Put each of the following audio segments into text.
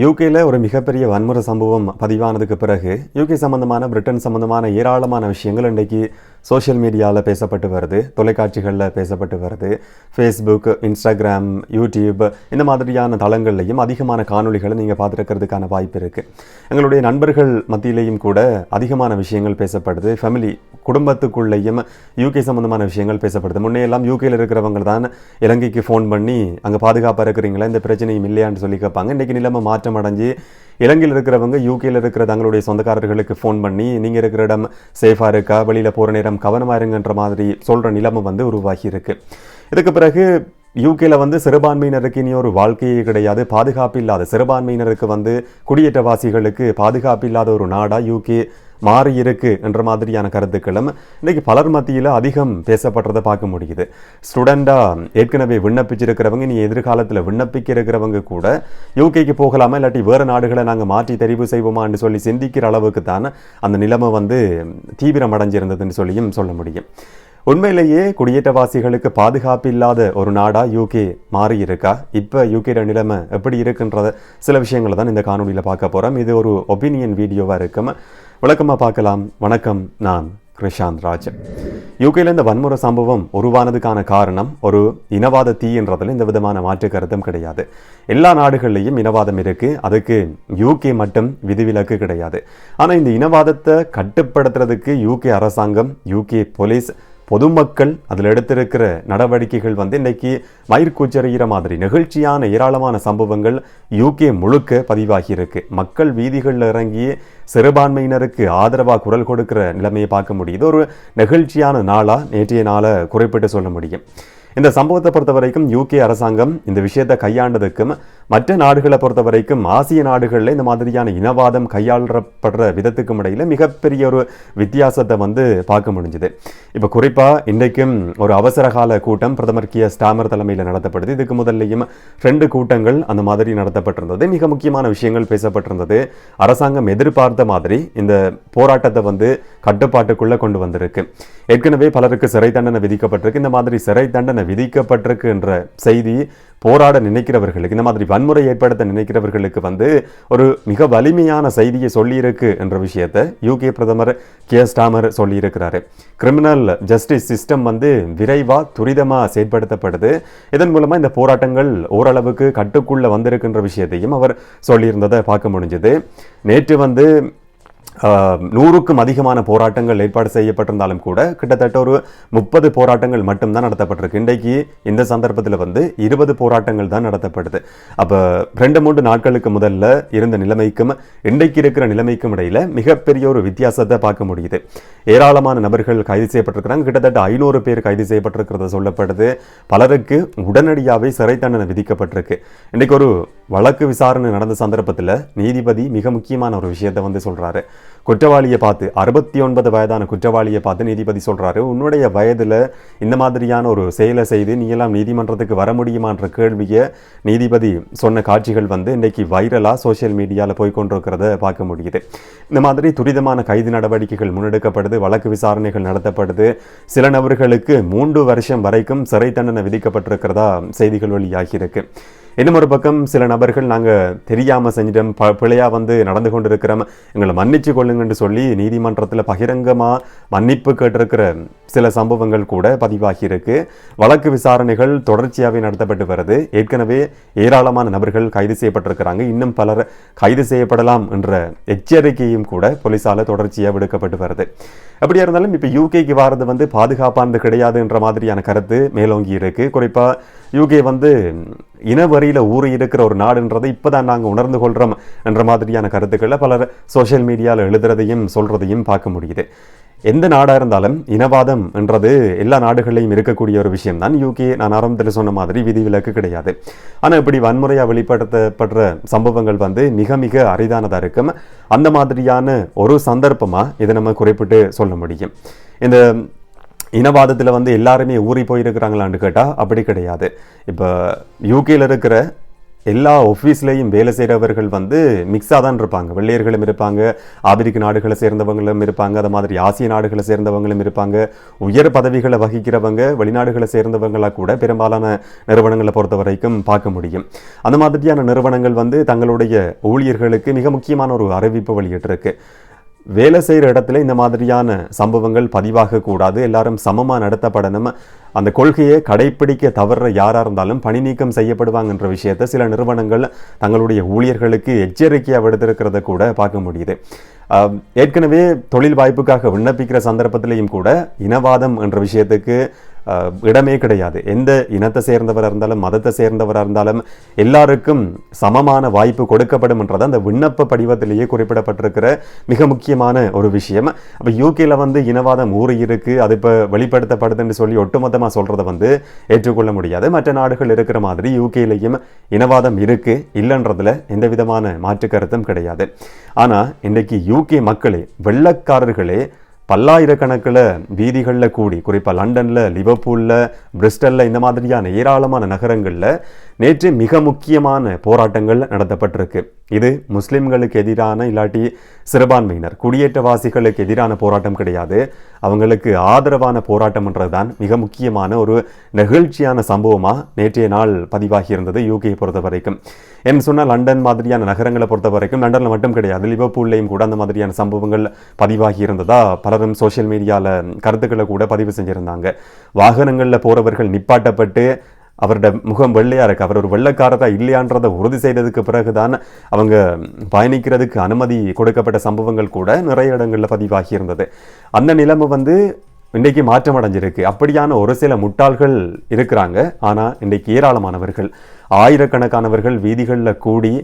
யூகேல ஒரு மிகப்பெரிய வன்முறை சம்பவம் பதிவானதுக்கு பிறகு யூகே சம்பந்தமான பிரிட்டன் சம்பந்தமான ஏராளமான விஷயங்கள் இன்றைக்கு சோஷியல் மீடியாவில் பேசப்பட்டு வருது. தொலைக்காட்சிகளில் பேசப்பட்டு வருது. ஃபேஸ்புக் இன்ஸ்டாகிராம் யூடியூப் இந்த மாதிரியான தளங்கள்லையும் அதிகமான காணொளிகளை நீங்கள் பார்த்துருக்கிறதுக்கான வாய்ப்பு இருக்குது எங்களுடைய நண்பர்கள் மத்தியிலையும் கூட அதிகமான விஷயங்கள் பேசப்படுது. ஃபேமிலி குடும்பத்துக்குள்ளேயும் யூகே சம்மந்தமான விஷயங்கள் பேசப்படுது. முன்னையெல்லாம் யூகேயில் இருக்கிறவங்க தான் இலங்கைக்கு ஃபோன் பண்ணி அங்கே பாதுகாப்பாக இருக்கிறீங்களா? இந்த பிரச்சனையும் இல்லையான்னு சொல்லி கேட்பாங்க. இன்றைக்கி நிலைமை மாற்றம் அடைஞ்சு இலங்கையில் இருக்கிறவங்க யூகேயில் இருக்கிற தங்களுடைய சொந்தக்காரர்களுக்கு ஃபோன் பண்ணி நீங்கள் இருக்கிற இடம் சேஃபாக இருக்கா? வெளியில் போகிற நேரம் கவனமாக இருங்கன்ற மாதிரி சொல்கிற நிலைமை வந்து உருவாகி இருக்குது இதுக்கு பிறகு யூகேல வந்து சிறுபான்மையினருக்கு இனி ஒரு வாழ்க்கையே கிடையாது. பாதுகாப்பு இல்லாத சிறுபான்மையினருக்கு வந்து குடியேற்றவாசிகளுக்கு பாதுகாப்பு இல்லாத ஒரு நாடாக யூகே மாறியிருக்கு என்ற மாதிரியான கருத்துக்களும் இன்னைக்கு பலர் மத்தியில் அதிகம் பேசப்படுறதை பார்க்க முடியுது. ஸ்டூடெண்டாக ஏற்கனவே விண்ணப்பிச்சிருக்கிறவங்க நீ எதிர்காலத்தில் விண்ணப்பிக்க இருக்கிறவங்க கூட யூகேக்கு போகலாமா இல்லாட்டி வேறு நாடுகளை நாங்கள் மாற்றி தெரிவு செய்வோமான்னு சொல்லி சிந்திக்கிற அளவுக்கு தான் அந்த நிலைமை வந்து தீவிரம் அடைஞ்சிருந்ததுன்னு சொல்லியும் சொல்ல முடியும். உண்மையிலேயே குடியேற்றவாசிகளுக்கு பாதுகாப்பு இல்லாத ஒரு நாடா யூகே மாறி இருக்கா இப்போ யூகேட நிலைமை எப்படி இருக்குன்றத சில விஷயங்களை தான் இந்த காணொலியில் பார்க்க போகிறோம் இது ஒரு ஒப்பீனியன் வீடியோவாக இருக்கும். விளக்கமாக பார்க்கலாம். வணக்கம் நான் கிருஷாந்த் ராஜ் யூகேல இந்த வன்முறை சம்பவம் உருவானதுக்கான காரணம் ஒரு இனவாத தீன்றதில் இந்த விதமான மாற்று கருத்தும் கிடையாது. எல்லா நாடுகள்லையும் இனவாதம் இருக்குது அதுக்கு யூகே மட்டும் விதிவிலக்கு கிடையாது. ஆனால் இந்த இனவாதத்தை கட்டுப்படுத்துறதுக்கு யூகே அரசாங்கம் யூகே போலீஸ் பொதுமக்கள் அதில் எடுத்திருக்கிற நடவடிக்கைகள் வந்து இன்னைக்கு மயிர்கூச்சறிகிற மாதிரி நெகிழ்ச்சியான ஏராளமான சம்பவங்கள் யூகே முழுக்க பதிவாகி இருக்கு. மக்கள் வீதிகளில் இறங்கி சிறுபான்மையினருக்கு ஆதரவாக குரல் கொடுக்கிற நிலைமையை பார்க்க முடியுது. ஒரு நெகிழ்ச்சியான நாளாக நேற்றைய நாளை குறிப்பிட்டு சொல்ல முடியும். இந்த சம்பவத்தை பொறுத்த வரைக்கும் யூகே அரசாங்கம் இந்த விஷயத்தை கையாண்டதுக்கும் மற்ற நாடுகளை பொறுத்த வரைக்கும் ஆசிய நாடுகளில் இந்த மாதிரியான இனவாதம் கையாளப்படுற விதத்துக்கும் இடையில் மிகப்பெரிய ஒரு வித்தியாசத்தை வந்து பார்க்க முடிஞ்சுது. இப்போ குறிப்பாக இன்றைக்கும் ஒரு அவசர கால கூட்டம் பிரதமர் கிய ஸ்டாமர் தலைமையில் நடத்தப்படுது. இதுக்கு முதல்லையும் ரெண்டு கூட்டங்கள் அந்த மாதிரி நடத்தப்பட்டிருந்தது. மிக முக்கியமான விஷயங்கள் பேசப்பட்டிருந்தது. அரசாங்கம் எதிர்பார்த்த மாதிரி இந்த போராட்டத்தை வந்து கட்டுப்பாட்டுக்குள்ளே கொண்டு வந்திருக்கு. ஏற்கனவே பலருக்கு சிறை தண்டனை விதிக்கப்பட்டிருக்கு. இந்த மாதிரி சிறை தண்டனை விதிக்கப்பட்டிருக்கு என்ற செய்தி போராட நினைக்கிறவர்களுக்கு இந்த மாதிரி வன்முறை ஏற்படுத்த நினைக்கிறவர்களுக்கு வந்து ஒரு மிக வலிமையான செய்தியை சொல்லியிருக்கு என்ற விஷயத்தை யூகே பிரதமர் கே. ஸ்டாமர் சொல்லியிருக்கிறாரு. கிரிமினல் ஜஸ்டிஸ் சிஸ்டம் வந்து விரைவாக துரிதமாக செயற்படுத்தப்படுது. இதன் மூலமாக இந்த போராட்டங்கள் ஓரளவுக்கு கட்டுக்குள்ளே வந்திருக்கின்ற விஷயத்தையும் அவர் சொல்லியிருந்ததை பார்க்க முடிஞ்சது. நேற்று வந்து நூறுக்கும் அதிகமான போராட்டங்கள் ஏற்பாடு செய்யப்பட்டிருந்தாலும் கூட கிட்டத்தட்ட ஒரு முப்பது போராட்டங்கள் மட்டும்தான் நடத்தப்பட்டிருக்கு. இன்றைக்கு இந்த சந்தர்ப்பத்தில் வந்து இருபது போராட்டங்கள் தான் நடத்தப்படுது. அப்போ ரெண்டு மூன்று நாட்களுக்கு முதல்ல இருந்த நிலைமைக்கும் இன்றைக்கு இருக்கிற நிலைமைக்கும் இடையில் மிகப்பெரிய ஒரு வித்தியாசத்தை பார்க்க முடியுது. ஏராளமான நபர்கள் கைது செய்யப்பட்டிருக்கிறாங்க. கிட்டத்தட்ட ஐநூறு பேர் கைது செய்யப்பட்டிருக்கிறது சொல்லப்படுது. பலருக்கு உடனடியாகவே சிறை தண்டனை விதிக்கப்பட்டிருக்கு. இன்றைக்கு ஒரு வழக்கு விசாரணை நடந்த சந்தர்ப்பத்தில் நீதிபதி மிக முக்கியமான ஒரு விஷயத்தை வந்து சொல்கிறாரு குற்றவாளியை பார்த்து அறுபத்தி ஒன்பது வயதான குற்றவாளியை பார்த்து நீதிபதி சொல்றாரு. உன்னுடைய வயதுல இந்த மாதிரியான ஒரு செயலை செய்து நீ எல்லாம் நீதிமன்றத்துக்கு வர முடியுமான்ற கேள்வியை நீதிபதி சொன்ன காட்சிகள் வந்து இன்னைக்கு வைரலா சோஷியல் மீடியாவில் போய் கொண்டிருக்கிறத பார்க்க முடியுது. இந்த மாதிரி துரிதமான கைது நடவடிக்கைகள் முன்னெடுக்கப்படுது வழக்கு விசாரணைகள் நடத்தப்படுது. சில நபர்களுக்கு மூன்று வருஷம் வரைக்கும் சிறை தண்டனை விதிக்கப்பட்டிருக்கிறதா செய்திகள் வெளியாகியிருக்கு இன்னும் ஒரு பக்கம் சில நபர்கள் நாங்கள் தெரியாமல் செஞ்சிட்டோம். ப பிழையாக வந்து நடந்து கொண்டிருக்கிறோம். எங்களை மன்னிச்சு கொள்ளுங்கன்னு சொல்லி நீதிமன்றத்தில் பகிரங்கமாக மன்னிப்பு கேட்டிருக்கிற சில சம்பவங்கள் கூட பதிவாகியிருக்கு வழக்கு விசாரணைகள் தொடர்ச்சியாகவே நடத்தப்பட்டு வருது. ஏற்கனவே ஏராளமான நபர்கள் கைது செய்யப்பட்டிருக்கிறாங்க. இன்னும் பலர் கைது செய்யப்படலாம் என்ற எச்சரிக்கையும் கூட போலீஸால் தொடர்ச்சியாக விடுக்கப்பட்டு வருது. அப்படியா இருந்தாலும் இப்போ யூகேக்கு வாரது வந்து பாதுகாப்பானது கிடையாதுன்ற மாதிரியான கருத்து மேலோங்கி இருக்குது குறிப்பாக யூகே வந்து இனவரியில் ஊறி இருக்கிற ஒரு நாடுன்றதை இப்போதான் நாங்கள் உணர்ந்து கொள்கிறோம் என்ற மாதிரியான கருத்துக்களை பலர் சோஷியல் மீடியாவில் எழுதுறதையும் சொல்றதையும் பார்க்க முடியுது. எந்த நாடாக இருந்தாலும் இனவாதம் என்றது எல்லா நாடுகளிலையும் இருக்கக்கூடிய ஒரு விஷயம் தான் யூகே நான் ஆரம்பத்தில் சொன்ன மாதிரி விதிவிலக்கு கிடையாது. ஆனால் இப்படி வன்முறையாக வெளிப்படுத்தப்படுற சம்பவங்கள் வந்து மிக மிக அரிதானதாக இருக்கும். அந்த மாதிரியான ஒரு சந்தர்ப்பமாக இதை நம்ம குறிப்பிட்டு சொல்ல முடியும். இந்த இனவாதத்தில் வந்து எல்லாருமே ஊறி போயிருக்கிறாங்களான்னு கேட்டால் அப்படி கிடையாது. இப்போ யூகேயில் இருக்கிற எல்லா ஆஃபீஸ்லேயும் வேலை செய்கிறவர்கள் வந்து மிக்ஸாக தான் இருப்பாங்க. வெள்ளையர்களும் இருப்பாங்க ஆப்பிரிக்க நாடுகளை சேர்ந்தவங்களும் இருப்பாங்க அது மாதிரி ஆசிய நாடுகளை சேர்ந்தவங்களும் இருப்பாங்க. உயர் பதவிகளை வகிக்கிறவங்க வெளிநாடுகளை சேர்ந்தவங்களா கூட பெரும்பாலான நிறுவனங்களை பொறுத்த வரைக்கும் பார்க்க முடியும். அந்த மாதிரியான நிறுவனங்கள் வந்து தங்களுடைய ஊழியர்களுக்கு மிக முக்கியமான ஒரு அறிவிப்பு வெளியிட்டிருக்கு. வேலை செய்கிற இடத்துல இந்த மாதிரியான சம்பவங்கள் பதிவாக கூடாது. எல்லாரும் சமமாக நடத்தப்படணும். அந்த கொள்கையை கடைப்பிடிக்க தவறுற யாராக இருந்தாலும் பணி நீக்கம் செய்யப்படுவாங்கன்ற விஷயத்தை சில நிறுவனங்கள் தங்களுடைய ஊழியர்களுக்கு எச்சரிக்கையாக விடுத்திருக்கிறத கூட பார்க்க முடியுது. ஏற்கனவே தொழில் வாய்ப்புக்காக விண்ணப்பிக்கிற சந்தர்ப்பத்திலையும் கூட இனவாதம் என்ற விஷயத்துக்கு இடமே கிடையாது. எந்த இனத்தை சேர்ந்தவராக இருந்தாலும் மதத்தை சேர்ந்தவராக இருந்தாலும் எல்லாருக்கும் சமமான வாய்ப்பு கொடுக்கப்படும் என்றது அந்த விண்ணப்ப படிவத்திலேயே குறிப்பிடப்பட்டிருக்கிற மிக முக்கியமான ஒரு விஷயம். அப்போ யூகேல வந்து இனவாதம் ஊறி இருக்குது அது இப்போ வெளிப்படுத்தப்படுதுன்னு சொல்லி ஒட்டுமொத்தமாக சொல்கிறத வந்து ஏற்றுக்கொள்ள முடியாது. மற்ற நாடுகள் இருக்கிற மாதிரி யூகேலையும் இனவாதம் இருக்குது இல்லைன்றதுல எந்த விதமான மாற்று கருத்தும் கிடையாது. ஆனால் இன்றைக்கு யூகே மக்களே வெள்ளக்காரர்களே பல்லாயிரக்கணக்கில் வீதிகளில் கூடி குறிப்பாக லண்டனில் லிவர்பூலில் பிரிஸ்டலில் இந்த மாதிரியான ஏராளமான நகரங்களில் நேற்று மிக முக்கியமான போராட்டங்கள் நடத்தப்பட்டிருக்கு. இது முஸ்லிம்களுக்கு எதிரான இல்லாட்டி சிறுபான்மையினர் குடியேற்றவாசிகளுக்கு எதிரான போராட்டம் கிடையாது. அவங்களுக்கு ஆதரவான போராட்டம்ன்றது தான் மிக முக்கியமான ஒரு நெகிழ்ச்சியான சம்பவமாக நேற்றைய நாள் பதிவாகி இருந்தது யூகேயை பொறுத்த வரைக்கும். என்ன சொன்னால் லண்டன் மாதிரியான நகரங்களை பொறுத்த வரைக்கும் லண்டனில் மட்டும் கிடையாது லிவர்பூல்லையும் கூட அந்த மாதிரியான சம்பவங்கள் பதிவாகி இருந்ததா பலரும் சோஷியல் மீடியாவில் கருத்துக்களை கூட பதிவு செஞ்சுருந்தாங்க. வாகனங்களில் போகிறவர்கள் நிப்பாட்டப்பட்டு அவரோட முகம் வெள்ளையாக இருக்குது அவர் ஒரு வெள்ளைக்காரரா இல்லையான்றதை உறுதி செய்ததுக்கு பிறகுதான் அவங்க பயணிக்கிறதுக்கு அனுமதி கொடுக்கப்பட்ட சம்பவங்கள் கூட நிறைய இடங்களில் பதிவாகி இருந்தது. அந்த நிலைமை வந்து இன்றைக்கு மாற்றம் அடைஞ்சிருக்கு. அப்படியான ஒரு சில முட்டாள்கள் இருக்கிறாங்க. ஆனால் இன்றைக்கு ஏராளமானவர்கள் ஆயிரக்கணக்கானவர்கள் வீதிகளில் கூடி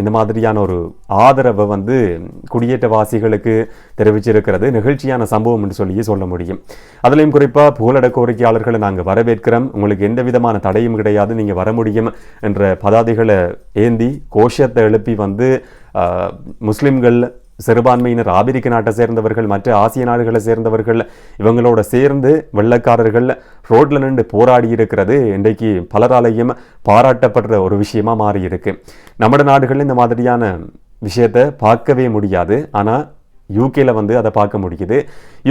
இந்த மாதிரியான ஒரு ஆதரவை வந்து குடியேற்றவாசிகளுக்கு தெரிவிச்சிருக்கிறது. நிகழ்ச்சியான சம்பவம் என்று சொல்லி சொல்ல முடியும். அதுலேயும் குறிப்பாக புகலிட கோரிக்கையாளர்களை நாங்கள் வரவேற்கிறோம். உங்களுக்கு எந்த விதமான தடையும் கிடையாது. நீங்கள் வர முடியும் என்ற பதாதைகளை ஏந்தி கோஷத்தை எழுப்பி வந்து முஸ்லீம்கள் முஸ்லிம்கள் சிறுபான்மையினர் ஆபிரிக்க நாட்டை சேர்ந்தவர்கள் மற்ற ஆசிய நாடுகளை சேர்ந்தவர்கள் இவங்களோட சேர்ந்து வெள்ளக்காரர்கள் ரோட்டில் நின்று போராடி இருக்கிறது. இன்றைக்கு பலராலையும் பாராட்டப்படுற ஒரு விஷயமா மாறி இருக்கு நம்ம நாடுகளில் இந்த மாதிரியான விஷயத்தை பார்க்கவே முடியாது. ஆனால் யூகேல வந்து அதை பார்க்க முடியுது.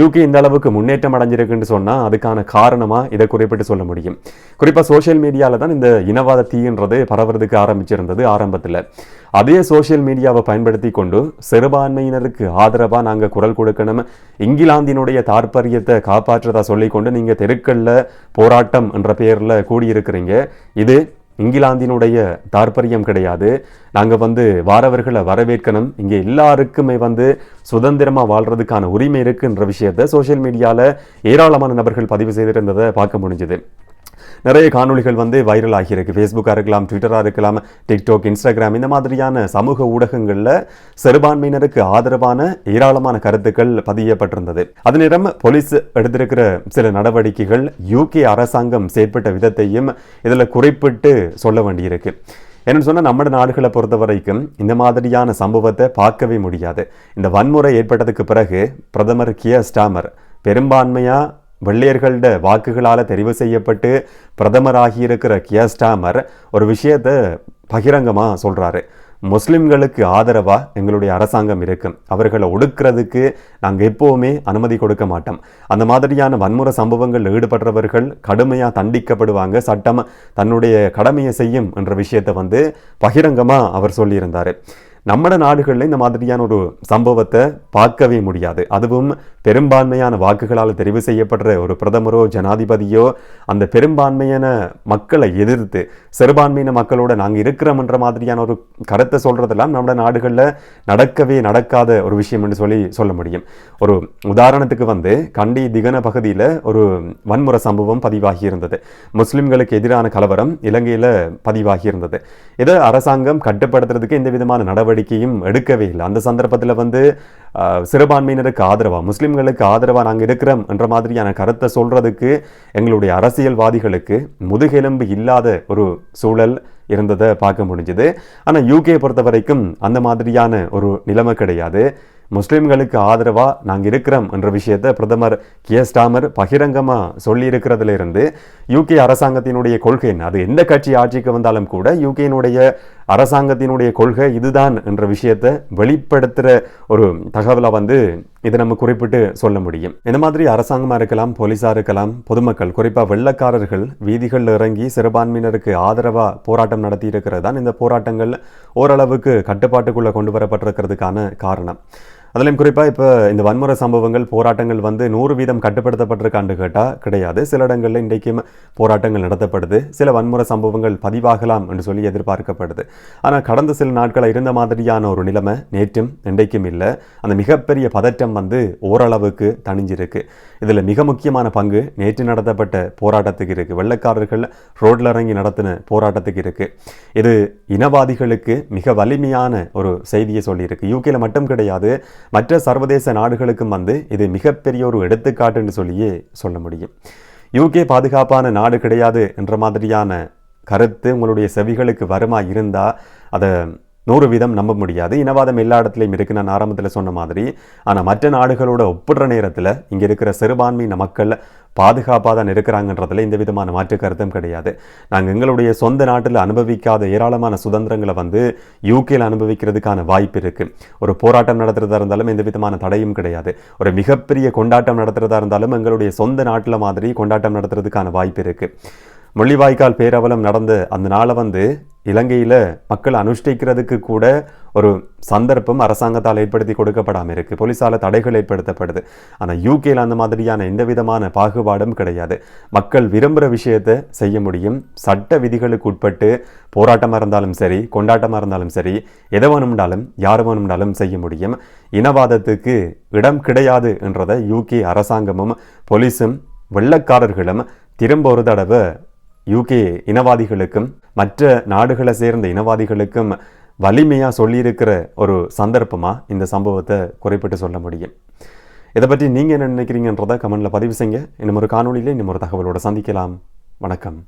யூகே இந்த அளவுக்கு முன்னேற்றம் அடைஞ்சிருக்குன்னு சொன்னால் அதுக்கான காரணமாக இதை குறிப்பிட்டு சொல்ல முடியும். குறிப்பாக சோஷியல் மீடியாவில் தான் இந்த இனவாத தீன்றது பரவுறதுக்கு ஆரம்பிச்சிருந்தது ஆரம்பத்தில். அதே சோஷியல் மீடியாவை பயன்படுத்தி கொண்டு சிறுபான்மையினருக்கு ஆதரவாக நாங்கள் குரல் கொடுக்கணும். இங்கிலாந்தினுடைய தாற்பயத்தை காப்பாற்றுறதா சொல்லிக்கொண்டு நீங்கள் தெருக்களில் போராட்டம் என்ற பெயரில் கூடியிருக்கிறீங்க. இது இங்கிலாந்தினுடைய தாற்பயம் கிடையாது. நாங்கள் வந்து வாரவர்களை வரவேற்கணும். இங்கே எல்லாருக்குமே வந்து சுதந்திரமாக வாழ்கிறதுக்கான உரிமை இருக்குன்ற விஷயத்தை சோஷியல் மீடியாவில் ஏராளமான நபர்கள் பதிவு செய்திருந்ததை பார்க்க முடிஞ்சுது. நிறைய காணொளிகள் வந்து வைரல் ஆகியிருக்கு. ஃபேஸ்புக்காக இருக்கலாம் ட்விட்டராக இருக்கலாம் டிக்டாக் இன்ஸ்டாகிராம் இந்த மாதிரியான சமூக ஊடகங்களில் சிறுபான்மையினருக்கு ஆதரவான ஏராளமான கருத்துக்கள் பதியப்பட்டிருந்தது. அது நேரம் போலீஸ் எடுத்திருக்கிற சில நடவடிக்கைகள் யூகே அரசாங்கம் செயற்பட்ட விதத்தையும் இதில் குறிப்பிட்டு சொல்ல வேண்டியிருக்கு. என்னன்னு சொன்னால் நம்ம நாடுகளை பொறுத்த வரைக்கும் இந்த மாதிரியான சம்பவத்தை பார்க்கவே முடியாது. இந்த வன்முறை ஏற்பட்டதுக்கு பிறகு பிரதமர் கியர் ஸ்டாமர் பெரும்பான்மையாக வெள்ளையர்களோட வாக்குகளால் தெரிவு செய்யப்பட்டு பிரதமராகியிருக்கிற கியஸ்டாமர் கியர் ஸ்டாமர் ஒரு விஷயத்தை பகிரங்கமாக சொல்கிறாரு முஸ்லிம்களுக்கு ஆதரவாக எங்களுடைய அரசாங்கம் இருக்கும். அவர்களை ஒடுக்கிறதுக்கு நாங்கள் எப்போவுமே அனுமதி கொடுக்க மாட்டோம். அந்த மாதிரியான வன்முறை சம்பவங்கள் ஈடுபடுறவர்கள் கடுமையாக தண்டிக்கப்படுவாங்க. சட்டம் தன்னுடைய கடமையை செய்யும் என்ற விஷயத்தை வந்து பகிரங்கமாக அவர் சொல்லியிருந்தார். நம்ம நாடுகளில் இந்த மாதிரியான ஒரு சம்பவத்தை பார்க்கவே முடியாது. அதுவும் பெரும்பான்மையான வாக்குகளால் தெரிவு செய்யப்படுற ஒரு பிரதமரோ ஜனாதிபதியோ அந்த பெரும்பான்மையான மக்களை எதிர்த்து சிறுபான்மையின மக்களோட நாங்கள் இருக்கிறோம்ன்ற மாதிரியான ஒரு கருத்தை சொல்கிறதெல்லாம் நம்ம நாடுகளில் நடக்கவே நடக்காத ஒரு விஷயம் என்று சொல்லி சொல்ல முடியும். ஒரு உதாரணத்துக்கு வந்து கண்டி திகன பகுதியில் ஒரு வன்முறை சம்பவம் பதிவாகி இருந்தது முஸ்லிம்களுக்கு எதிரான கலவரம் இலங்கையில் பதிவாகி இருந்தது இதை அரசாங்கம் கட்டுப்படுத்துறதுக்கு எந்த விதமான நடவடிக்கை நடவடிக்கையும் எடுக்கவே இல்லை. அந்த சந்தர்ப்பத்தில் வந்து சிறுபான்மையினருக்கு ஆதரவாக முஸ்லீம்களுக்கு ஆதரவாக நாங்கள் இருக்கிறோம் என்ற மாதிரியான கருத்தை சொல்றதுக்கு எங்களுடைய அரசியல்வாதிகளுக்கு முதுகெலும்பு இல்லாத ஒரு சூழல் இருந்ததை பார்க்க முடிஞ்சுது. ஆனால் யூகே பொறுத்த வரைக்கும் அந்த மாதிரியான ஒரு நிலைமை கிடையாது. முஸ்லீம்களுக்கு ஆதரவாக நாங்கள் இருக்கிறோம் என்ற விஷயத்தை பிரதமர் கியஸ்டாமர் பகிரங்கமாக சொல்லி இருக்கிறதுல இருந்து யூகே அரசாங்கத்தினுடைய கொள்கை என்ன? அது எந்த கட்சி ஆட்சிக்கு வந்தாலும் கூட யூகேனுடைய அரசாங்கத்தினுடைய கொள்கை இதுதான் என்ற விஷயத்தை வெளிப்படுத்துகிற ஒரு தகவலை வந்து இதை நம்ம குறிப்பிட்டு சொல்ல முடியும். இந்த மாதிரி அரசாங்கமாக இருக்கலாம் போலீஸாக இருக்கலாம் பொதுமக்கள் குறிப்பாக வெள்ளக்காரர்கள் வீதிகளில் இறங்கி சிறுபான்மையினருக்கு ஆதரவாக போராட்டம் நடத்தி இருக்கிறது தான் இந்த போராட்டங்கள் ஓரளவுக்கு கட்டுப்பாட்டுக்குள்ளே கொண்டு வரப்பட்டிருக்கிறதுக்கான காரணம். அதுலேயும் குறிப்பாக இப்போ இந்த வன்முறை சம்பவங்கள் போராட்டங்கள் வந்து நூறு வீதம் கட்டுப்படுத்தப்பட்டிருக்காண்டு கேட்டால் கிடையாது. சில இடங்களில் இன்றைக்கும் போராட்டங்கள் நடத்தப்படுது. சில வன்முறை சம்பவங்கள் பதிவாகலாம் என்று சொல்லி எதிர்பார்க்கப்படுது. ஆனால் கடந்த சில நாட்களில் இருந்த மாதிரியான ஒரு நிலைமை நேற்றும் இன்றைக்கும் இல்லை. அந்த மிகப்பெரிய பதற்றம் வந்து ஓரளவுக்கு தணிஞ்சிருக்கு. இதில் மிக முக்கியமான பங்கு நேற்று நடத்தப்பட்ட போராட்டத்துக்கு இருக்குது வெள்ளக்காரர்கள் ரோட்டில் இறங்கி நடத்தின போராட்டத்துக்கு இருக்குது இது இனவாதிகளுக்கு மிக வலிமையான ஒரு செய்தியை சொல்லியிருக்கு. யூகேல மட்டும் கிடையாது. மற்ற சர்வதேச நாடுகளுக்கும் வந்து இது மிகப்பெரிய ஒரு எடுத்துக்காட்டுன்னு சொல்லியே சொல்ல முடியும். யூகே பாதுகாப்பான நாடு கிடையாது என்ற மாதிரியான கருத்து உங்களுடைய செவிகளுக்கு வருமா இருந்தால் அதை நூறு வீதம் நம்ப முடியாது. இனவாதம் எல்லா இடத்துலையும் இருக்கு நான் ஆரம்பத்தில் சொன்ன மாதிரி. ஆனால் மற்ற நாடுகளோட ஒப்பிடுற நேரத்தில் இங்கே இருக்கிற சிறுபான்மையின மக்கள் பாதுகாப்பாக தான் இருக்கிறாங்கன்றதுல எந்த விதமான மாற்று கருத்தும் கிடையாது. நாங்கள் எங்களுடைய சொந்த நாட்டில் அனுபவிக்காத ஏராளமான சுதந்திரங்களை வந்து யூகேயில் அனுபவிக்கிறதுக்கான வாய்ப்பு இருக்குது ஒரு போராட்டம் நடத்துகிறதா இருந்தாலும் எந்த விதமான தடையும் கிடையாது. ஒரு மிகப்பெரிய கொண்டாட்டம் நடத்துகிறதா இருந்தாலும் எங்களுடைய சொந்த நாட்டில் மாதிரி கொண்டாட்டம் நடத்துறதுக்கான வாய்ப்பு இருக்குது முள்ளிவாய்க்கால் பேரவலம் நடந்த அந்த நாளை வந்து இலங்கையில் மக்கள் அனுஷ்டிக்கிறதுக்கு கூட ஒரு சந்தர்ப்பம் அரசாங்கத்தால் ஏற்படுத்தி கொடுக்கப்படாமல் இருக்குது போலீஸால் தடைகள் ஏற்படுத்தப்படுது. ஆனால் யூகேல அந்த மாதிரியான எந்த விதமான பாகுபாடும் கிடையாது. மக்கள் விரும்புகிற விஷயத்தை செய்ய முடியும். சட்ட விதிகளுக்கு உட்பட்டு போராட்டமாக இருந்தாலும் சரி கொண்டாட்டமாக இருந்தாலும் சரி எதை வேணும்னாலும் யார் வேணும்னாலும் செய்ய முடியும். இனவாதத்துக்கு இடம் கிடையாது என்றதை யூகே அரசாங்கமும் போலீஸும் வெள்ளக்காரர்களும் திரும்ப ஒரு தடவை யூகே இனவாதிகளுக்கும் மற்ற நாடுகளை சேர்ந்த இனவாதிகளுக்கும் வலிமையாக சொல்லியிருக்கிற ஒரு சந்தர்ப்பமாக இந்த சம்பவத்தை குறைப்பிட்டு சொல்ல முடியும். இதை பற்றி நீங்கள் என்ன நினைக்கிறீங்கன்றதை கமெண்டில் பதிவு செய்யுங்க. இன்னும் ஒரு காணொலியில் இன்னும் ஒரு தகவலோடு சந்திக்கலாம். வணக்கம்.